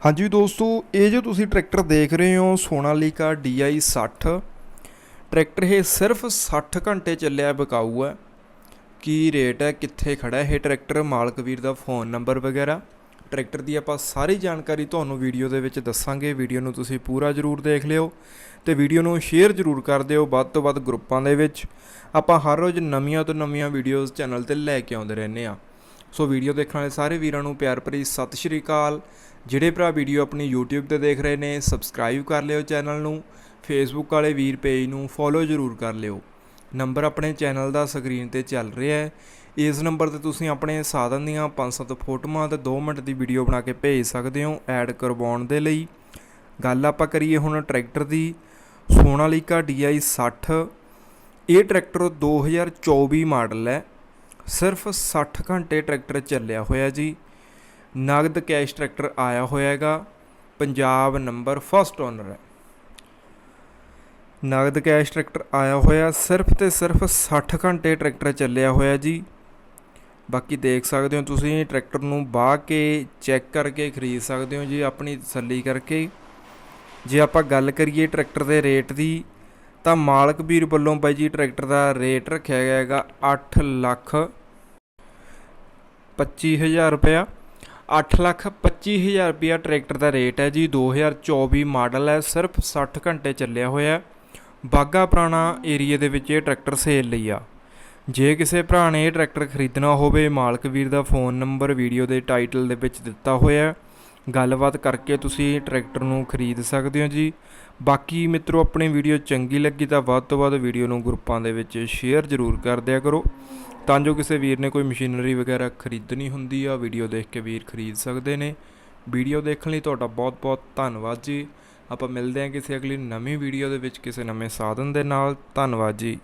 ਹਾਂਜੀ ਦੋਸਤੋ, ਇਹ ਜੋ ਤੁਸੀਂ ਟਰੈਕਟਰ ਦੇਖ ਰਹੇ ਹੋ, ਸੋਨਾਲੀਕਾ DI 60 ਟਰੈਕਟਰ ਇਹ ਸਿਰਫ 60 ਘੰਟੇ ਚੱਲਿਆ ਬਕਾਊ ਹੈ। ਕੀ ਰੇਟ ਹੈ, ਕਿੱਥੇ ਖੜਾ ਇਹ ਟਰੈਕਟਰ, ਮਾਲਕ ਵੀਰ ਦਾ ਫੋਨ ਨੰਬਰ ਵਗੈਰਾ। ਟਰੈਕਟਰ ਦੀ ਆਪਾਂ ਸਾਰੀ ਜਾਣਕਾਰੀ ਤੁਹਾਨੂੰ ਵੀਡੀਓ ਦੇ ਵਿੱਚ ਦੱਸਾਂਗੇ, ਵੀਡੀਓ ਨੂੰ ਤੁਸੀਂ ਪੂਰਾ ਜ਼ਰੂਰ ਦੇਖ ਲਿਓ ਤੇ ਵੀਡੀਓ ਨੂੰ ਸ਼ੇਅਰ ਜ਼ਰੂਰ ਕਰ ਦਿਓ ਵੱਧ ਤੋਂ ਵੱਧ ਗਰੁੱਪਾਂ ਦੇ ਵਿੱਚ। ਆਪਾਂ ਹਰ ਰੋਜ਼ ਨਵੀਆਂ ਤੋਂ ਨਵੀਆਂ ਵੀਡੀਓਜ਼ ਚੈਨਲ ਤੇ ਲੈ ਕੇ ਆਉਂਦੇ ਰਹਿੰਦੇ ਆ ਸੋ ਵੀਡੀਓ ਦੇਖਣ ਵਾਲੇ ਸਾਰੇ ਵੀਰਾਂ ਨੂੰ ਪਿਆਰ ਭਰੀ ਸਤਿ ਸ਼੍ਰੀ ਅਕਾਲ। ਜਿਹੜੇ ਭਰਾ ਵੀਡੀਓ ਆਪਣੀ YouTube ਤੇ ਦੇਖ ਰਹੇ ਨੇ ਸਬਸਕ੍ਰਾਈਬ ਕਰ ਲਿਓ ਚੈਨਲ ਨੂੰ ਫੇਸਬੁੱਕ ਵਾਲੇ ਵੀਰ ਪੇਜ ਨੂੰ ਫੋਲੋ ਜ਼ਰੂਰ ਕਰ ਲਿਓ। ਨੰਬਰ ਆਪਣੇ ਚੈਨਲ ਦਾ ਸਕਰੀਨ ਤੇ ਚੱਲ ਰਿਹਾ ਹੈ। ਇਸ ਨੰਬਰ ਤੇ ਤੁਸੀਂ ਆਪਣੇ ਸਾਧਨ ਦੀਆਂ 5-7 ਫੋਟੋਆਂ ਤੇ 2 ਮਿੰਟ ਦੀ ਵੀਡੀਓ ਬਣਾ ਕੇ ਭੇਜ ਸਕਦੇ ਹੋ ਐਡ ਕਰਵਾਉਣ ਦੇ ਲਈ। ਗੱਲ ਆਪਾਂ ਕਰੀਏ ਹੁਣ ਟਰੈਕਟਰ ਦੀ। ਸੋਨਾਲੀਕਾ DI 60 ਇਹ ਟਰੈਕਟਰ 2024 ਮਾਡਲ ਹੈ। ਸਿਰਫ 60 ਘੰਟੇ ਟਰੈਕਟਰ ਚੱਲਿਆ ਹੋਇਆ ਜੀ। ਨਗਦ ਕੈਸ਼ ਟਰੈਕਟਰ ਆਇਆ ਹੋਇਆ ਹੈਗਾ ਪੰਜਾਬ ਨੰਬਰ ਫਸਟ ਓਨਰ ਹੈ। ਨਗਦ ਕੈਸ਼ ਟਰੈਕਟਰ ਆਇਆ ਹੋਇਆ। ਸਿਰਫ ਤੇ ਸਿਰਫ 60 ਘੰਟੇ ਟਰੈਕਟਰ ਚੱਲਿਆ ਹੋਇਆ ਜੀ। ਬਾਕੀ ਦੇਖ ਸਕਦੇ ਹੋ ਤੁਸੀਂ, ਟਰੈਕਟਰ ਨੂੰ ਬਾਹ ਕੇ ਚੈੱਕ ਕਰਕੇ ਖਰੀਦ ਸਕਦੇ ਹੋ ਜੀ, ਆਪਣੀ ਤਸੱਲੀ ਕਰਕੇ। ਜੇ ਆਪਾਂ ਗੱਲ ਕਰੀਏ ਟਰੈਕਟਰ ਦੇ ਰੇਟ ਦੀ, ਤਾਂ ਮਾਲਕ ਵੀਰ ਵੱਲੋਂ ਬਾਈ ਜੀ ਟਰੈਕਟਰ ਦਾ ਰੇਟ ਰੱਖਿਆ ਗਿਆ ਹੈਗਾ 8 ਲੱਖ ਪੱਚੀ ਹਜ਼ਾਰ ਰੁਪਇਆ। 8 ਲੱਖ 25000 ਰੁਪਇਆ ਟਰੈਕਟਰ ਦਾ ਰੇਟ ਹੈ ਜੀ। 2024 ਮਾਡਲ ਹੈ। ਸਿਰਫ 60 ਘੰਟੇ ਚੱਲਿਆ ਹੋਇਆ ਹੈ। ਬਾਗਾ ਪੁਰਾਣਾ ਏਰੀਆ ਦੇ ਵਿੱਚ ਇਹ ਟਰੈਕਟਰ ਸੇਲ ਲਈ ਆ। ਜੇ ਕਿਸੇ ਭਰਾ ਨੇ ਇਹ ਟਰੈਕਟਰ ਖਰੀਦਣਾ ਹੋਵੇ, ਮਾਲਕ ਵੀਰ ਦਾ ਫੋਨ ਨੰਬਰ, ਵੀਡੀਓ ਦੇ ਟਾਈਟਲ ਦੇ ਵਿੱਚ ਦਿੱਤਾ ਹੋਇਆ ਹੈ। ਗੱਲਬਾਤ ਕਰਕੇ ਤੁਸੀਂ ਟਰੈਕਟਰ ਨੂੰ ਖਰੀਦ ਸਕਦੇ ਹੋ ਜੀ। ਬਾਕੀ ਮਿੱਤਰੋ, ਆਪਣੀ ਵੀਡੀਓ ਚੰਗੀ ਲੱਗੀ ਤਾਂ ਵੱਧ ਤੋਂ ਵੱਧ ਵੀਡੀਓ ਨੂੰ ਗਰੁੱਪਾਂ ਦੇ ਵਿੱਚ ਸ਼ੇਅਰ ਜ਼ਰੂਰ ਕਰ ਦਿਆ ਕਰੋ। ਤਾਂ ਜੋ ਕਿਸੇ ਵੀਰ ਨੇ ਕੋਈ ਮਸ਼ੀਨਰੀ ਵਗੈਰਾ ਖਰੀਦਣੀ ਹੁੰਦੀ ਆ, ਵੀਡੀਓ ਦੇਖ ਕੇ ਵੀਰ ਖਰੀਦ ਸਕਦੇ ਨੇ। ਵੀਡੀਓ ਦੇਖਣ ਲਈ ਤੁਹਾਡਾ ਬਹੁਤ-ਬਹੁਤ ਧੰਨਵਾਦ ਜੀ। ਆਪਾਂ ਮਿਲਦੇ ਹਾਂ ਕਿਸੇ ਅਗਲੀ ਨਵੀਂ ਵੀਡੀਓ ਦੇ ਵਿੱਚ ਕਿਸੇ ਨਵੇਂ ਸਾਧਨ ਦੇ ਨਾਲ। ਧੰਨਵਾਦ ਜੀ।